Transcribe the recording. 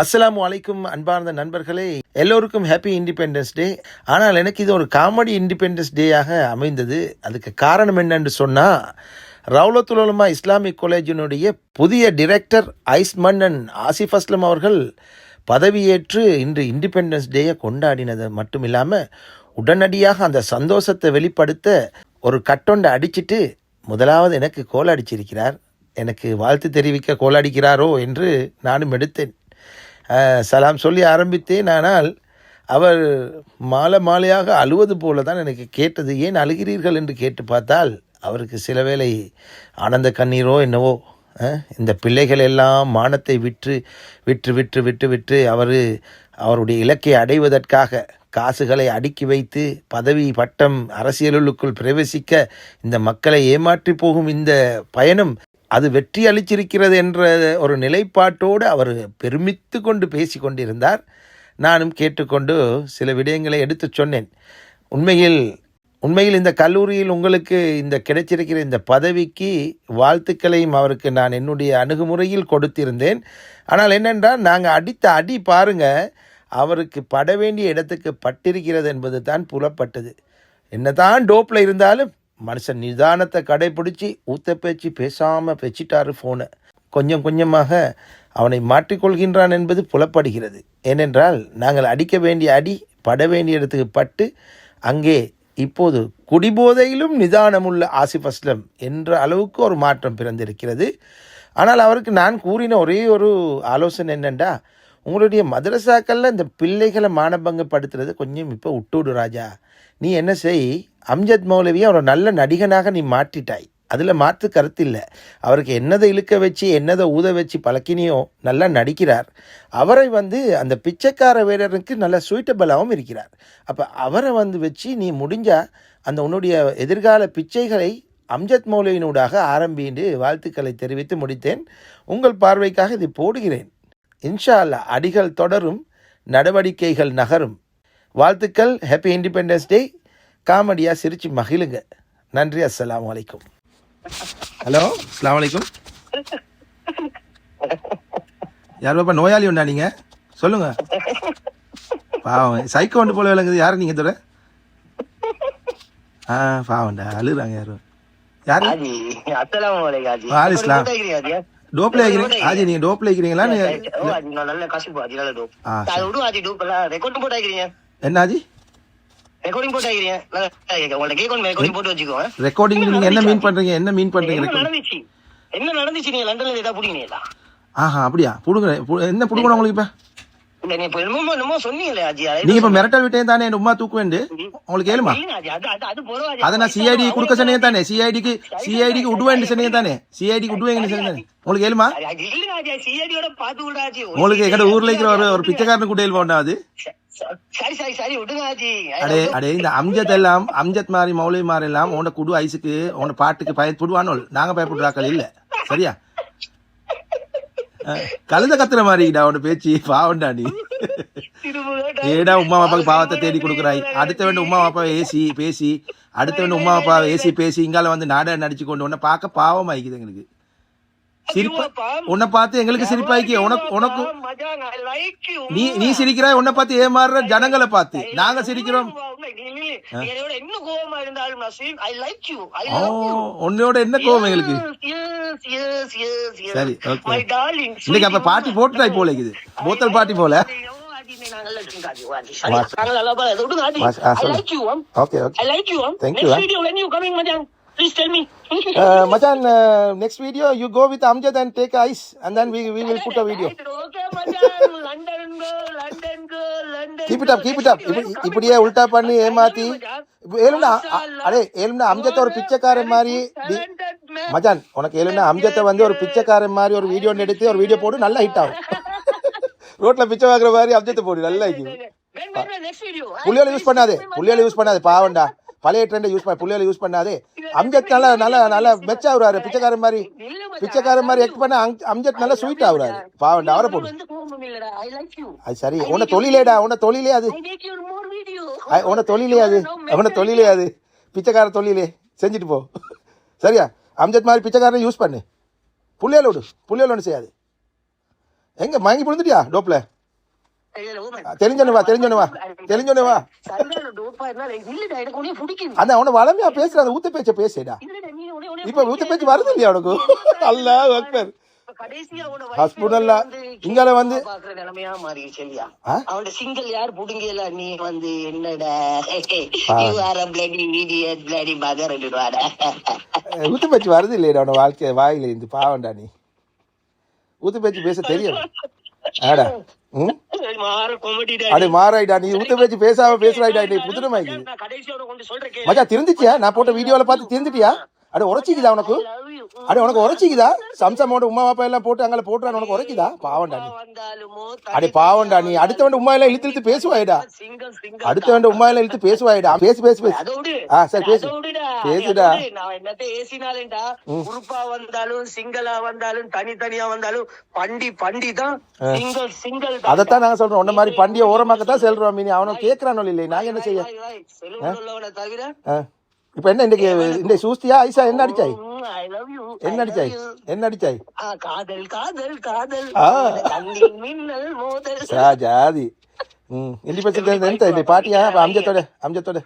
அஸ்ஸலாமு அலைக்கும் அன்பார்ந்த நண்பர்களே. எல்லோருக்கும் ஹாப்பி இண்டிபெண்டன்ஸ் டே ஆனால் எனக்கு இது ஒரு காமெடி இண்டிபெண்டன்ஸ் டேயாக அமைந்தது. அதுக்கு காரணம் என்னன்னு சொன்னால் ரவுலத்துலமா இஸ்லாமிக் காலேஜினுடைய புதிய டிரெக்டர் ஐஸ் மன்னன் ஆசிஃப் அஸ்லம் அவர்கள் பதவியேற்று இன்று இண்டிபெண்டன்ஸ் டேயை கொண்டாடினது மட்டும் இல்லாமல் உடனடியாக அந்த சந்தோஷத்தை வெளிப்படுத்த ஒரு கட்டொண்டை அடிச்சிட்டு முதலாவது எனக்கு கோல் அடிச்சிருக்கிறார். எனக்கு வாழ்த்து தெரிவிக்க கோல் அடிக்கிறாரோ என்று நானும் எடுத்தேன். சலாம் சொல்லி ஆரம்பித்தேன். ஆனால் அவர் மாலை மாலையாக அழுவது போல தான் எனக்கு கேட்டது. ஏன் அழுகிறீர்கள்? என்று கேட்டு பார்த்தால் அவருக்கு சில வேளை ஆனந்த கண்ணீரோ என்னவோ இந்த பிள்ளைகள் எல்லாம் மானத்தை விற்று விற்று விற்று விற்று விற்று அவர் அவருடைய இலக்கை அடைவதற்காக காசுகளை அடுக்கி வைத்து பதவி பட்டம் அரசியலுக்குள் பிரவேசிக்க இந்த மக்களை ஏமாற்றி போகும் இந்த பயணம் அது வெற்றி அளிச்சிருக்கிறது என்ற ஒரு நிலைப்பாட்டோடு அவர் பெருமித்து கொண்டு பேசி கொண்டிருந்தார் நானும் கேட்டுக்கொண்டு சில விடயங்களை எடுத்துச் சொன்னேன். உண்மையில் உண்மையில் இந்த கல்லூரியில் உங்களுக்கு இந்த கிடைச்சிருக்கிற இந்த பதவிக்கு வாழ்த்துக்களையும் அவருக்கு நான் என்னுடைய அணுகுமுறையில் கொடுத்திருந்தேன். ஆனால் என்னென்றால் நாங்கள் அடித்த அடி பாருங்க அவருக்கு பட வேண்டிய இடத்துக்கு பட்டிருக்கிறது என்பது தான் புலப்பட்டது. என்னதான் டோப்பில் இருந்தாலும் மனுஷன் நிதானத்தை கடைபிடிச்சி ஊத்த பேச்சு பேசாமல் வச்சிட்டாரு ஃபோனை கொஞ்சம் கொஞ்சமாக அவனை மாற்றிக்கொள்கின்றான் என்பது புலப்படுகிறது. ஏனென்றால் நாங்கள் அடிக்க வேண்டிய அடி பட வேண்டிய இடத்துக்கு பட்டு அங்கே இப்போது குடிபோதையிலும் நிதானமுள்ள ஆசிஃப் அஸ்லம் என்ற அளவுக்கு ஒரு மாற்றம் பிறந்திருக்கிறது. ஆனால் அவருக்கு நான் கூறின ஒரே ஒரு ஆலோசனை என்னென்றா உங்களுடைய மதரசாக்களில் இந்த பிள்ளைகளை மானபங்கப்படுத்துறது கொஞ்சம் இப்போ விட்டுவிடு ராஜா. நீ என்ன செய் அம்ஜத் மௌலவியை அவரை நல்ல நடிகனாக நீ மாற்றிட்டாய். அதில் மாற்று கருத்து இல்லை. அவருக்கு என்னதை இழுக்க வச்சு என்னதை ஊத வச்சு பழக்கினியோ நல்லா நடிக்கிறார். அவரை வந்து அந்த பிச்சைக்கார வீரருக்கு நல்ல சூட்டபிளாகவும் இருக்கிறார். அப்போ அவரை வந்து வச்சு நீ முடிஞ்சால் அந்த உன்னுடைய எதிர்கால பிச்சைகளை அம்ஜத் மௌலவினூடாக ஆரம்பிண்டு வாழ்த்துக்களை தெரிவித்து முடித்தேன். உங்கள் பார்வைக்காக இதை போடுகிறேன். இன்ஷா அல்லாஹ் அடிகள் தொடரும் நடவடிக்கைகள் நகரும். வாழ்த்துக்கள் ஹாப்பி இண்டிபெண்டன்ஸ் டே காமெடியாக சிரித்து மகிழுங்க. நன்றி அஸ்லாம் வலைக்கும் ஹலோ அஸ்லாம் வலைக்கும் யார் பாப்பா நோயாளி உண்டா நீங்க? சொல்லுங்க. பாவம் சைக்கோ ஒன்று போல விளங்குது. யார் நீங்க தோட? ஆ பாவம்டா அழுகுறாங்க யாரும். யார்? வாலிஸ்லாம் டோப்ல வைக்கிறீங்க ஆஜி நீங்க டோப்ல வைக்கிறீங்களா நல்ல கசிப்பு அதனால டோப். அது விடும் ஆஜி டோப் ரெக்கார்ட் போட்டு வைக்கிறீங்க என்ன ஆஜி ரெக்கார்டிங் போட்டு ஆகிறீங்க உங்கள்ட்ட கேட்கணும் ரெக்கார்டிங் போட்டு வச்சுக்கோங்க. ரெக்கார்டிங் நீங்க என்ன மீன் பண்றீங்க? என்ன மீன் பண்றீங்க நடந்துச்சு? என்ன நடந்துச்சு? நீங்க லண்டன்ல ஏதாவது புடிங்கினீங்களா? ஆஹா அப்படியா? புடுங்க என்ன புடுங்கணும் உங்களுக்கு இப்ப? நீங்க தானே உமா தூக்குவேண்டு? உங்களுக்கு ஏழுமா அத நான் சிஐடி கொடுக்க சொன்னே தானே. சிஐடிக்கு சிஐடிக்கு விடுவேன் சொன்னே தானே. சிஐடிக்கு விடுவேங்கன்னு சொன்னே உங்களுக்கு ஏழுமா உங்களுக்கு எங்கட ஊர்ல இருக்கிற ஒரு ஒரு பிச்சைக்காரன் கூட ஏழுமா அது. சரி சரி சரி அடே அடே இந்த அம்ஜத் எல்லாம் அம்ஜத் மாதிரி மௌலவி மாதிரி எல்லாம் உன்னோட குடு ஐஸுக்கு உன்னோட பாட்டுக்கு பயப்படுவானோல் நாங்க பயப்படுறாக்கள் இல்ல. சரியா? கழுத கத்துற மாதிரிடா உன்னோட பேச்சு பாவண்டா நீ. ஏடா உமா அப்பாவுக்கு பாவத்தை தேடி கொடுக்குறாய். அடுத்த வேண்ட உமா அப்பா ஏசி பேசி அடுத்த வேண்ட உமா அப்பா ஏசி பேசி இங்கால வந்து நாடகம் நடிச்சு கொண்டு உன்னை பார்க்க பாவம் ஆயிக்குது எங்களுக்கு. சிரிப்பா உன்னை பார்த்து எங்களுக்கு சிரிப்பாய்க்கு. உனக்கு உனக்கு ஐ லைக் யூ நீ நீ சிரிக்கிறாய் உன்னை பார்த்து ஏமாறுற ஜனங்களை பார்த்து. நாங்க சிரிக்கிறோம். I like you I you உன்னோட என்ன கோவம் எங்களுக்கு? சரி, இன்னைக்கு அப்ப பாட்டி போட்டுட்டாய் போல இருக்குது. போத்தல் பாட்டி போல. Okay okay I like you, um. Thank Next you, ah. Video, you? Please tell me. மச்சான் next video you go with Amjad and take ice and then we we will put a video Okay, Majan. London girl, London girl, London keep it up keep it up இப்படியே உல்டா பண்ணி ஏமாத்தி அ- அடே ஏழும்னா அம்ஜத்தை ஒரு பிச்சைக்காரன் மாதிரி மச்சான் உனக்கு ஏழும்னா அம்ஜத்தை வந்து ஒரு பிச்சைக்காரன் மாதிரி ஒரு வீடியோ எடுத்து ஒரு வீடியோ போடு நல்லா ஹிட் ஆகும் ரோட்ல பிச்சை வாங்குற மாதிரி அம்ஜத்தை போடு நல்லா next video. புள்ளியோல யூஸ் பண்ணாதே புள்ளியோல யூஸ் பண்ணாதே பாவண்டா பழைய ட்ரெண்டை யூஸ் பண்ண புள்ளியோல யூஸ் பண்ணாதே. அம்ஜத் நல்லா நல்லா நல்லா மெச்ச ஆகுறாரு பிச்சைக்காரன் மாதிரி. பிச்சைக்காரன் மாதிரி எக்ட் பண்ண அம்- அம்ஜத் நல்லா ஸ்வீட் ஆகுறாரு. பாவண்டா அவரை போடு. அது சரி உன்னை தொழிலேடா உன்னை தொழிலே அது. உன்னை தொழிலே அது. உன்னை தொழிலே அது. பிச்சைக்கார தொழிலே. செஞ்சுட்டு போ. சரியா? அம்ஜத் மாதிரி பிச்சைக்காரனை யூஸ் பண்ணு. புள்ளியால விடு. புள்ளியால ஒன்று செய்யாது. எங்க மயங்கி விழுந்துட்டியா? டோப்ல? தெரிஞ்சோன்னு வா. அதான் அவனை வளமையா பேசுற அந்த ஊத்த பேச்ச பேசுடா இப்ப ஊத்த பேச்சு வருது இல்லையா உனக்கு அல்லா அக்பர் இப்ப கடைசியா உன்னை ஹஸ்புனல்லா. வந்து இங்கால வந்து பாக்குற நிலைமையா மாறிடுச்சு இல்லையா? ஆ? அவனோட சிங்கிள் யார் புடுங்கியல நீ வந்து என்னடா ஆ. you are a bloody idiot, bloody mother ன்னுடுவாடா. ஊத்த பேச்சு வருது இல்லையா உன வாழ்க்கை வாயில இருந்து பாவண்டா நீ ஊத்த பேச்சு பேச தெரியும் ஆடா ம் அடே நீ. மாறாயிடா நீ ஊத்த பேச்சு பேசாம பேசுறாயிடா நீ கேளு. மச்சா திருந்துச்சியா நான் போட்ட வீடியோல பார்த்து திருந்துட்டியா? அட உரைச்சிக்குதா உனக்கு. அட உனக்கு உரைச்சிக்குதா? சம்சமோட உமா பாப்பா எல்லாம் போட்டு அங்கே போட்டு உனக்கு உரைக்குதா? பாவண்டா நீ. அடே பாவண்டா நீ. அடுத்தவன் உமா எல்லாம் இழுத்து இழுத்து பேசுவாயிடா. அடுத்தவன் உமா எல்லாம் இழுத்து பேசுவாயிடா. பேசு பேசு பேசு. ஆ, சரி, பேசு. பேசுடா. நான் என்னத்த ஏசினாலேன்டா, குரூப்பா வந்தாலும் சிங்களா வந்தாலும் தனித்தனியா வந்தாலும் பண்டி பண்டி தான் சிங்கிள் சிங்கிள் தான். அதைத்தான் நாங்க சொல்றோம். உன்ன மாதிரி பண்டிகை ஓரமாக்கத்தான் செல்றோம் மீனி. அவனும் கேட்கறானோ இல்லை நாங்க என்ன செய்ய? தவிர. இப்ப என்ன இன்னைக்கு இந்த சூஸ்தியா ஐசா என்ன அடிச்சாய் என்ன அடிச்சாய் என்ன அடிச்சாய் காதல் காதல் காதல் ராஜாதி ம் எல்லி பச்சை பாட்டியா அம்ஜத்தோட அம்ஜத்தோட